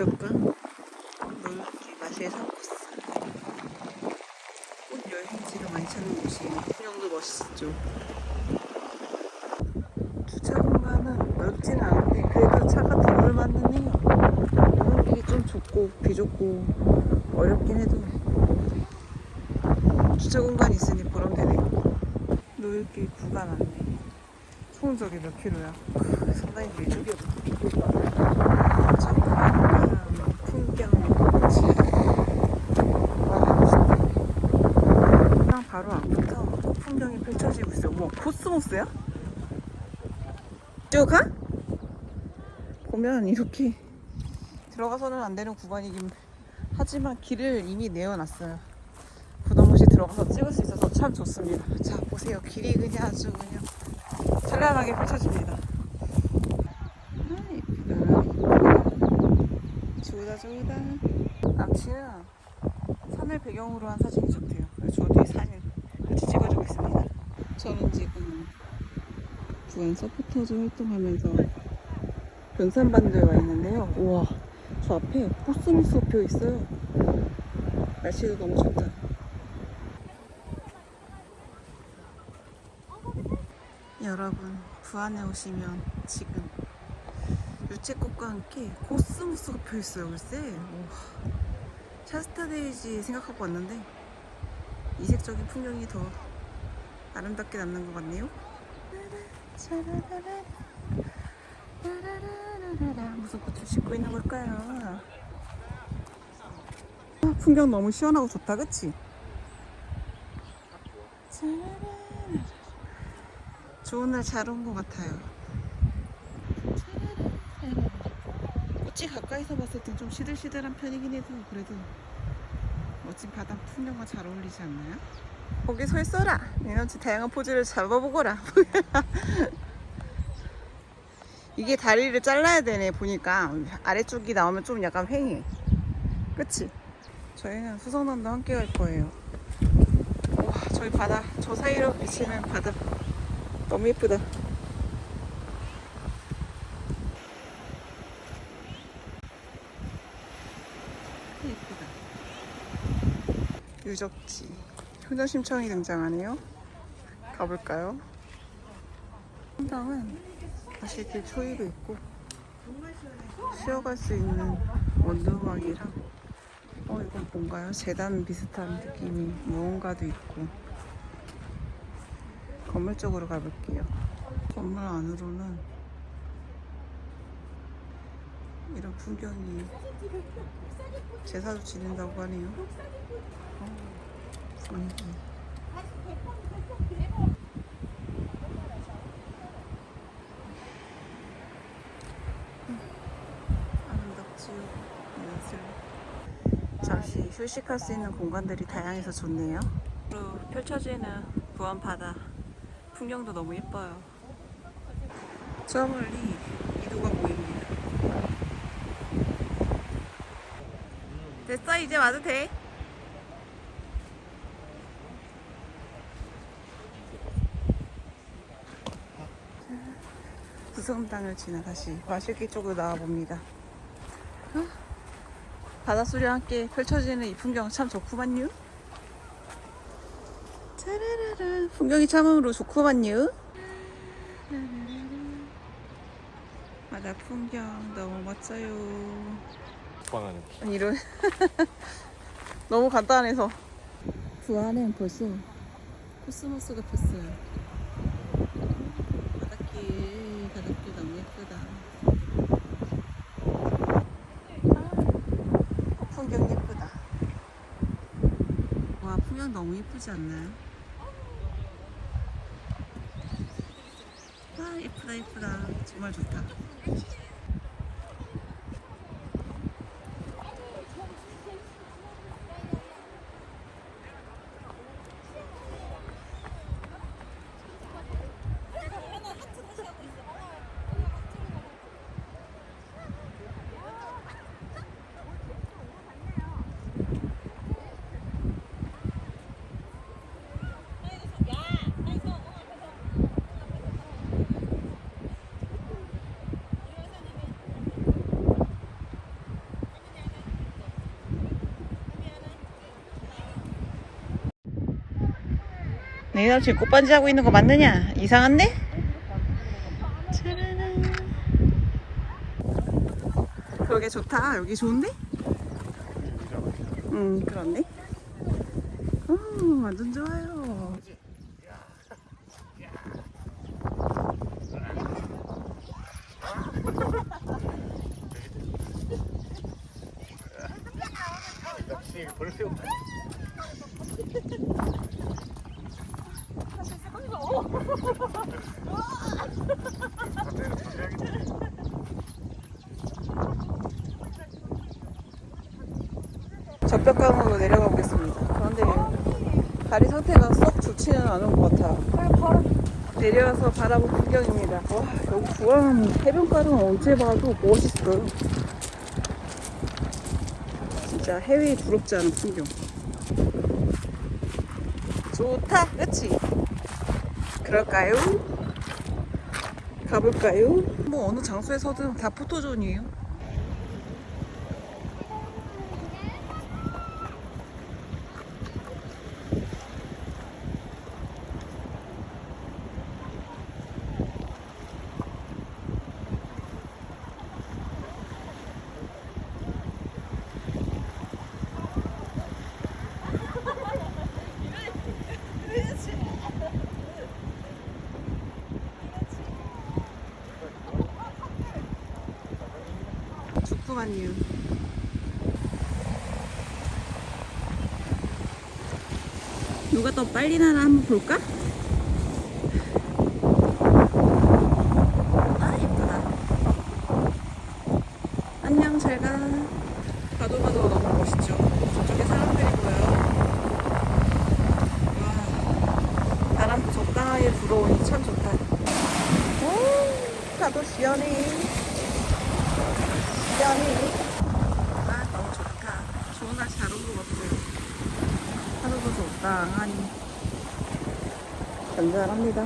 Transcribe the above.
목표가 놀기 마실 산코스 꽃 여행지가 많이 찾는 곳이에요 풍경도 멋있죠. 주차 공간은 넓진 않은데 그래도 차가 들어올 만은 해요 오는 길이 좀 좁고 비좁고 어렵긴 해도 주차 공간이 있으니 보람되네요 노을길 구간 안내 총 저기 몇 킬로야? 크, 상당히 밀접이었다 정말 풍경 와 멋있다 그냥 바로 앞부터 풍경이 펼쳐지고 있어 뭐 코스모스야? 쭉 가? 보면 이렇게 들어가서는 안 되는 구간이긴 하지만 길을 이미 내어놨어요. 부담 없이 들어가서 찍을 수 있어서 참 좋습니다. 자 보세요. 길이 그냥 아주 그냥 찬란하게 펼쳐집니다. 아 좋다 좋다. 남친은 산을 배경으로 한 사진이 좋대요. 저 뒤에 있습니다 저는 지금 부안 서포터즈 활동하면서 변산반도에 와 있는데요. 우와 저 앞에 코스모스 표 있어요. 날씨도 너무 좋다. 여러분 부안에 오시면 지금 유채꽃과 함께 코스모스가 펴 있어요 글쎄. 우와. 샤스타 데이지 생각하고 왔는데 이색적인 풍경이 더 아름답게 남는 것 같네요 무슨 꽃을 씻고 있는 걸까요? 아, 풍경 너무 시원하고 좋다 그치? 좋은 날 잘 온 것 같아요 꽃이 가까이서 봤을 땐 좀 시들시들한 편이긴 해도 그래도 멋진 바다 풍경과 잘 어울리지 않나요? 거기 서 있어라 에너지 다양한 포즈를 잡아보거라. 이게 다리를 잘라야 되네 보니까. 아래쪽이 나오면 좀 약간 휑해. 그치? 저희는 수성남도 함께 갈 거예요. 와 저기 바다 저 사이로 비치는 바다. 너무 예쁘다. 예쁘다. 유적지 효녀 심청이 등장하네요. 가볼까요? 성당은 가실길 초이도 있고 쉬어갈 수 있는 원두막이랑 어 이건 뭔가요? 재단 비슷한 느낌이 무언가도 있고. 건물 쪽으로 가볼게요. 건물 안으로는 이런 풍경이 제사도 지낸다고 하네요. 어, 잠시 휴식할 수 있는 공간들이 다양해서 좋네요. 로 펼쳐지는 부안 바다. 풍경도 너무 예뻐요. 저 멀리 이도가 보입니다. 됐어 이제 와도 돼 구성당을 지나 다시 마실길 쪽으로 나와봅니다. 어? 바닷소리와 함께 펼쳐지는 이 풍경 참 좋구만요. 짜라라라. 풍경이 참으로 좋구만요. 바다 풍경 너무 멋져요. 이런. 너무 간단해서. 부안엔 벌써 코스모스가 폈어요 바닷길 바닷길 너무 예쁘다 아, 풍경 예쁘다 와 풍경 너무 예쁘지 않나요? 아 예쁘다 예쁘다 정말 좋다 내 남친 꽃반지 하고 있는 거 맞느냐? 이상한데? 그러게 좋다. 여기 좋은데? 응, 그렇네. 어, 완전 좋아요. 적벽강으로 내려가 보겠습니다. 그런데 다리 상태가 썩 좋지는 않은 것 같아요. 내려와서 바라본 풍경입니다. 와, 여기 구암 해변가는 언제 봐도 멋있어요. 진짜 해외에 부럽지 않은 풍경. 좋다, 그치? 그럴까요? 가볼까요? 뭐 어느 장소에서든 다 포토존이에요. 좋구만요. 누가 더 빨리 나나 한번 볼까? 아 예쁘다. 안녕 잘 가. 가도 가도 너무 멋있죠. 저쪽에 사람들이 보여요. 와 바람도 적당하게 불어오니 참 좋다. 오 가도 시원해. 시원해. 아 너무 좋다. 좋은 날잘온 것 같아요. 하루도 적당하니. 잔잔합니다.